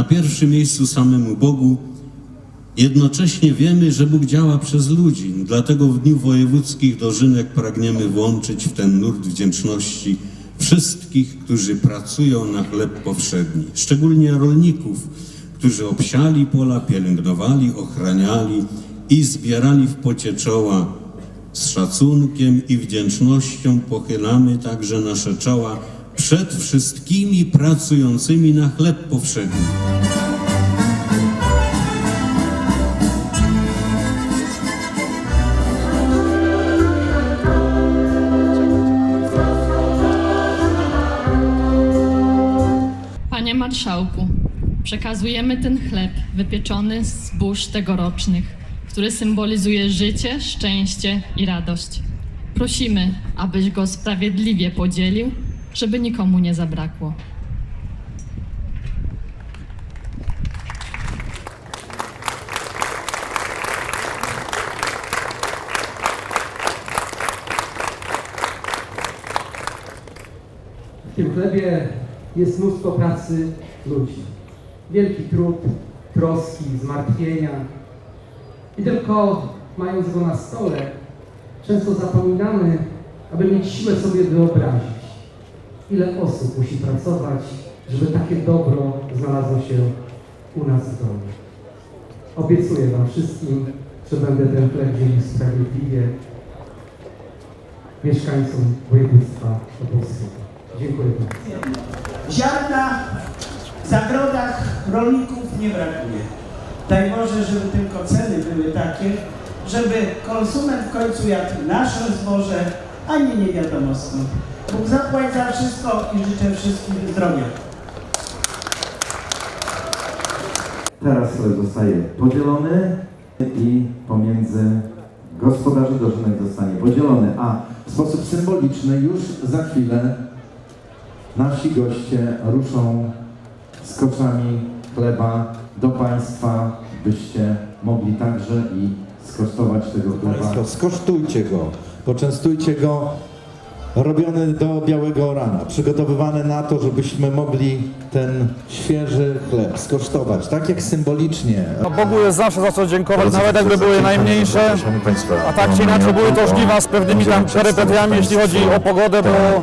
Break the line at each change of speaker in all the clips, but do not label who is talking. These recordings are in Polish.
na pierwszym miejscu samemu Bogu, jednocześnie wiemy, że Bóg działa przez ludzi. Dlatego w Dniu Wojewódzkich Dożynek pragniemy włączyć w ten nurt wdzięczności wszystkich, którzy pracują na chleb powszedni, szczególnie rolników, którzy obsiali pola, pielęgnowali, ochraniali i zbierali w pocie czoła. Z szacunkiem i wdzięcznością pochylamy także nasze czoła przed wszystkimi pracującymi na chleb powszedni.
Panie Marszałku, przekazujemy ten chleb wypieczony z zbóż tegorocznych, który symbolizuje życie, szczęście i radość. Prosimy, abyś go sprawiedliwie podzielił, żeby nikomu nie zabrakło.
W tym chlebie jest mnóstwo pracy ludzi. Wielki trud, troski, zmartwienia. I tylko mając go na stole, często zapominamy, aby mieć siłę sobie wyobrazić, ile osób musi pracować, żeby takie dobro znalazło się u nas w domu. Obiecuję Wam wszystkim, że będę ten chleb dzielił sprawiedliwie mieszkańcom województwa opolskiego. Dziękuję bardzo.
Ziarna w zagrodach rolników nie brakuje. Daj Boże, żeby tylko ceny były takie, żeby konsument w końcu jadł nasze zboże, a nie nie wiadomo skąd. Bóg zapłać za wszystko i życzę wszystkim zdrowia.
Teraz chleb zostaje podzielony i pomiędzy gospodarzy dożynek zostanie podzielony, a w sposób symboliczny już za chwilę nasi goście ruszą z koszami chleba do Państwa, byście mogli także i skosztować tego chleba.
Państwo, skosztujcie go, poczęstujcie go. Robiony do białego rana, przygotowywany na to, żebyśmy mogli ten świeży chleb skosztować, tak jak symbolicznie.
No Bogu jest zawsze za co dziękować, nawet jakby były najmniejsze, a tak czy inaczej były to żniwa z pewnymi tam perypetiami, jeśli chodzi o pogodę, bo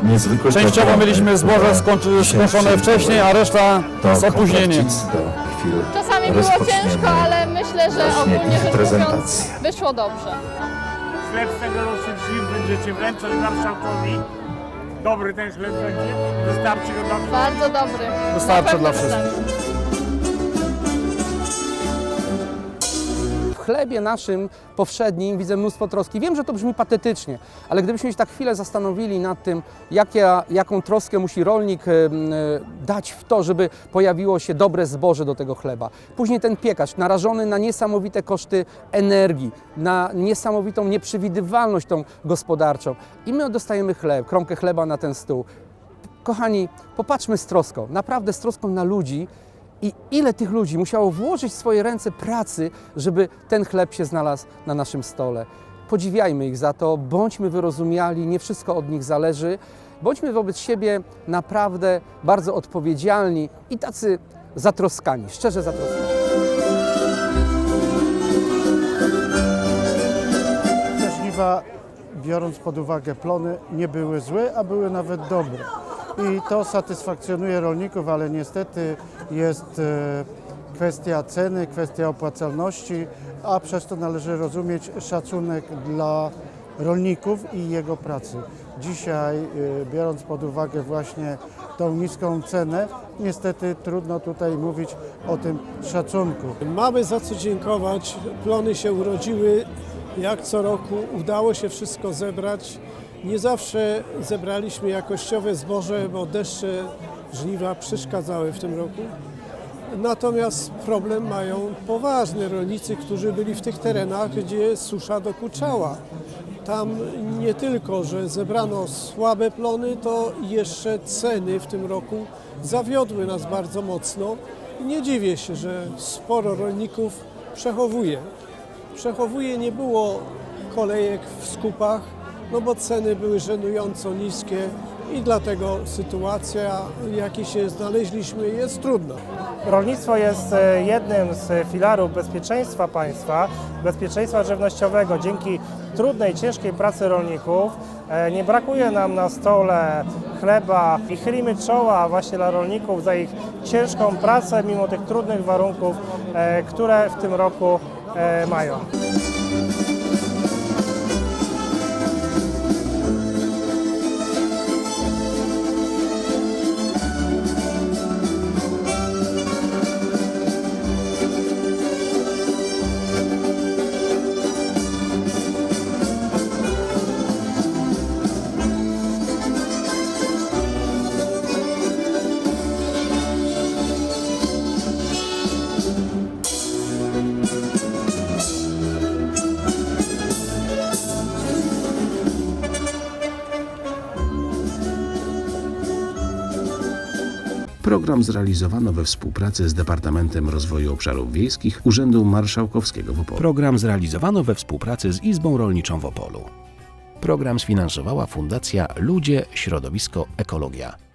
częściowo mieliśmy zboże skończone wcześniej, a reszta z opóźnieniem.
Czasami było ciężko, ale myślę, że ogólnie rzecz mówiąc wyszło dobrze.
Chleb z tegorocznych żniw będziecie wręczać marszałkowi. Dobry ten chleb będzie. Wystarczy go dobrze.
Bardzo dobry.
Wystarczy dla wszystkich.
Chlebie naszym powszednim widzę mnóstwo troski. Wiem, że to brzmi patetycznie, ale gdybyśmy się tak chwilę zastanowili nad tym, jakie, jaką troskę musi rolnik dać w to, żeby pojawiło się dobre zboże do tego chleba. Później ten piekarz narażony na niesamowite koszty energii, na niesamowitą nieprzewidywalność tą gospodarczą. I my dostajemy chleb, kromkę chleba na ten stół. Kochani, popatrzmy z troską, naprawdę z troską na ludzi i ile tych ludzi musiało włożyć swoje ręce pracy, żeby ten chleb się znalazł na naszym stole. Podziwiajmy ich za to, bądźmy wyrozumiali, nie wszystko od nich zależy. Bądźmy wobec siebie naprawdę bardzo odpowiedzialni i tacy zatroskani, szczerze zatroskani.
Te żniwa, biorąc pod uwagę plony, nie były złe, a były nawet dobre. I to satysfakcjonuje rolników, ale niestety jest e, kwestia ceny, kwestia opłacalności, a przez to należy rozumieć szacunek dla rolników i jego pracy. Dzisiaj, e, biorąc pod uwagę właśnie tą niską cenę, niestety trudno tutaj mówić o tym szacunku.
Mamy za co dziękować. Plony się urodziły jak co roku. Udało się wszystko zebrać. Nie zawsze zebraliśmy jakościowe zboże, bo deszcze żniwa przeszkadzały w tym roku. Natomiast problem mają poważny rolnicy, którzy byli w tych terenach, gdzie susza dokuczała. Tam nie tylko, że zebrano słabe plony, to jeszcze ceny w tym roku zawiodły nas bardzo mocno. Nie dziwię się, że sporo rolników przechowuje. Przechowuje nie było kolejek w skupach, no bo ceny były żenująco niskie, i dlatego sytuacja, w jakiej się znaleźliśmy, jest trudna.
Rolnictwo jest e, jednym z filarów bezpieczeństwa państwa, bezpieczeństwa żywnościowego. Dzięki trudnej, ciężkiej pracy rolników e, nie brakuje nam na stole chleba i chylimy czoła właśnie dla rolników za ich ciężką pracę mimo tych trudnych warunków, e, które w tym roku mają.
Program zrealizowano we współpracy z Departamentem Rozwoju Obszarów Wiejskich Urzędu Marszałkowskiego w Opolu. Program zrealizowano we współpracy z Izbą Rolniczą w Opolu. Program sfinansowała Fundacja Ludzie, Środowisko, Ekologia.